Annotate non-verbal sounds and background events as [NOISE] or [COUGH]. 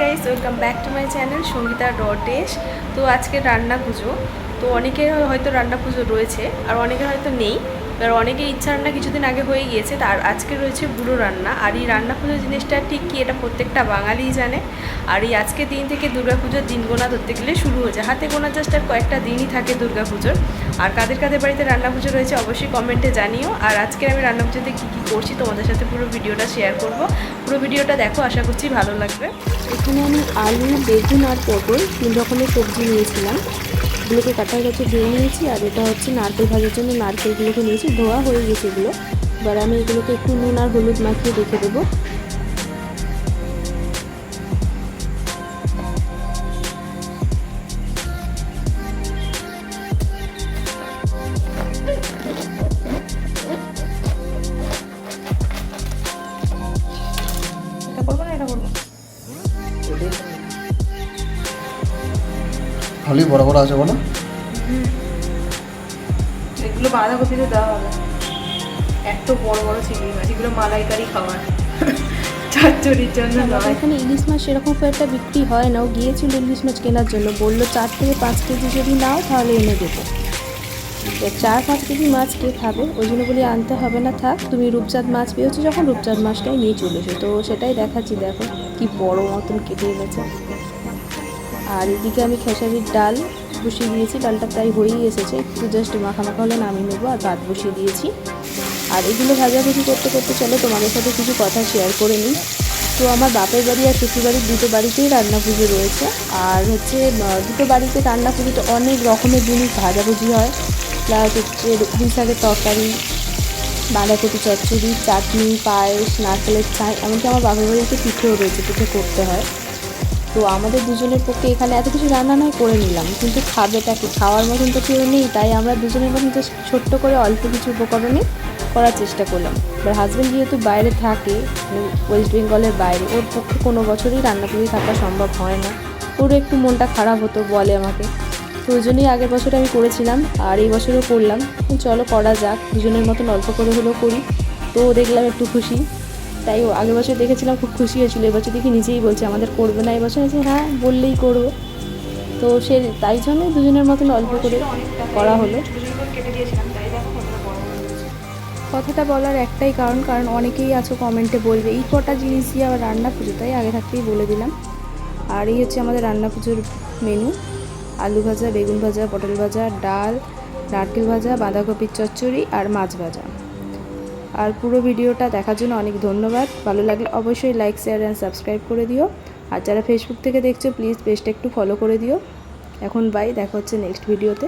Guys welcome back to my channel Sangeeta ডটেশ তো আজকে রান্না পুজো। তো অনেকের হয়তো রান্না পুজো রয়েছে, আর অনেকের হয়তো নেই। এবার অনেকের ইচ্ছা রান্না কিছুদিন আগে হয়ে গিয়েছে, তার আজকে রয়েছে বুড়ো রান্না। আর এই রান্না পুজোর জিনিসটা ঠিক কি, এটা প্রত্যেকটা বাঙালিই জানে। আর এই আজকে দিন থেকে দুর্গা পুজোর দিন গোনা ধরতে গেলে শুরু হয়েছে। হাতে গোনা জাস্ট আর কয়েকটা দিনই থাকে দুর্গা পুজোর। আর কাদের কাদের বাড়িতে রান্না পুজো রয়েছে অবশ্যই কমেন্টে জানিও। আর আজকে আমি রান্না পুজোতে কী কী করছি তোমাদের সাথে পুরো ভিডিওটা শেয়ার করব। পুরো ভিডিওটা দেখো, আশা করছি ভালো লাগবে। এখানে আমি আলু, বেগুন আর পটল তিন রকমের সবজি নিয়েছিলাম। এগুলোকে কাটার কাছে ধুয়ে নিয়েছি, আর এটা হচ্ছে নারকেল ভাজার জন্য নারকেলগুলোকে নিয়েছি, ধোয়া হয়ে গেছে এগুলো। এবার আমি এগুলোকে একটু নুন আর হলুদ মাখিয়ে রেখে দেবো। এটা করব এটা খালি বড় বড় আছে বলো। এগুলো বাঁধাকপিতে দেওয়া হবে। এত বড় বড় চিংড়ি মাছ এগুলো মালাইকারি খাবার। [LAUGHS] চচ্চড়ির জন্য নয়। এখানে ইলিশ মাছ সেরকম খুব একটা বিক্রি হয় না। ও গিয়েছিল ইলিশ মাছ কেনার জন্য। বলল চার থেকে পাঁচ কেজি যদি নাও তাহলে এনে দেবো। তো চার পাঁচ কেজি মাছ কে খাবে? ওই জন্য বলি আনতে হবে না থাক। তুমি রূপচাঁদ মাছ পেয়েছ যখন রূপচাঁদ মাছটাই নিয়ে চলে এসো। তো সেটাই দেখাচ্ছি দেখো কি বড় মতন কেটে এনেছে। আর এদিকে আমি খেসারির ডাল বসিয়ে দিয়েছি, ডালটা প্রায় হয়েই এসেছে। একটু জাস্ট মাখা মাখা হলে নামিয়ে নেব আর ভাত বসিয়ে দিয়েছি। আর এগুলো ভাজাভুজি করতে করতে চলো, তোমাদের সাথে কিছু কথা শেয়ার করে নিই। তো আমার বাপের বাড়ি আর শ্বশুর বাড়ির দুটো বাড়িতেই রান্না পুজো রয়েছে। আর হচ্ছে দুটো বাড়িতে রান্না পুজোতে অনেক রকমের জিনিস ভাজাভুজি হয়। প্লাস হচ্ছে দুই শাকের তরকারি, বাঁধাকপি চচ্চড়ি, চাটনি, পায়েস, নারকেলের চাই এমনকি আমার বাপের বাড়িতে পিঠেও রয়েছে, পিঠে করতে হয়। তো আমাদের দুজনের পক্ষে এখানে এত কিছু রান্না নয়, করে নিলাম। কিন্তু খাবেটা কি খাওয়ার মতন তো কেউ নেই, তাই আমরা দুজনের মতন তো ছোট্ট করে অল্প কিছু উপকরণে করার চেষ্টা করলাম। এবার হাজব্যান্ড যেহেতু বাইরে থাকে মানে ওয়েস্ট বেঙ্গলের বাইরে, ওর পক্ষে কোনো বছরই রান্না করে থাকা সম্ভব হয় না। ওর একটু মনটা খারাপ হতো, বলে আমাকে। তো ওই জন্যই আগের বছর আমি করেছিলাম, আর এই বছরও করলাম। চলো করা যাক, দুজনের মতন অল্প করে হলেও করি। তো দেখলাম একটু খুশি। তাই আগের বছর দেখেছিলাম, খুব খুশি হয়েছিল। এবছর দেখি নিজেই বলছে, আমাদের করবে না। এবছর আছে হ্যাঁ বললেই করব। তো সে তাই জন্য দুজনের মতন অল্প করে করা হলো। কথাটা বলার একটাই কারণ কারণ অনেকেই আছো কমেন্টে বলবে, এই কটা জিনিস দিয়ে আবার রান্না পুজো? তাই আগে থাকতেই বলে দিলাম। আর এই হচ্ছে আমাদের রান্না পুজোর মেনু আলু ভাজা, বেগুন ভাজা, পটল ভাজা, ডাল, নারকেল ভাজা, বাঁধাকপির চচ্চড়ি আর মাছ ভাজা। আর পুরো ভিডিওটা দেখার জন্য অনেক ধন্যবাদ। ভালো লাগলে অবশ্যই লাইক শেয়ার অ্যান্ড সাবস্ক্রাইব করে দিও। আর যারা ফেসবুক থেকে দেখছ প্লিজ পেজটা একটু ফলো করে দিও। এখন বাই দেখা হচ্ছে নেক্সট ভিডিওতে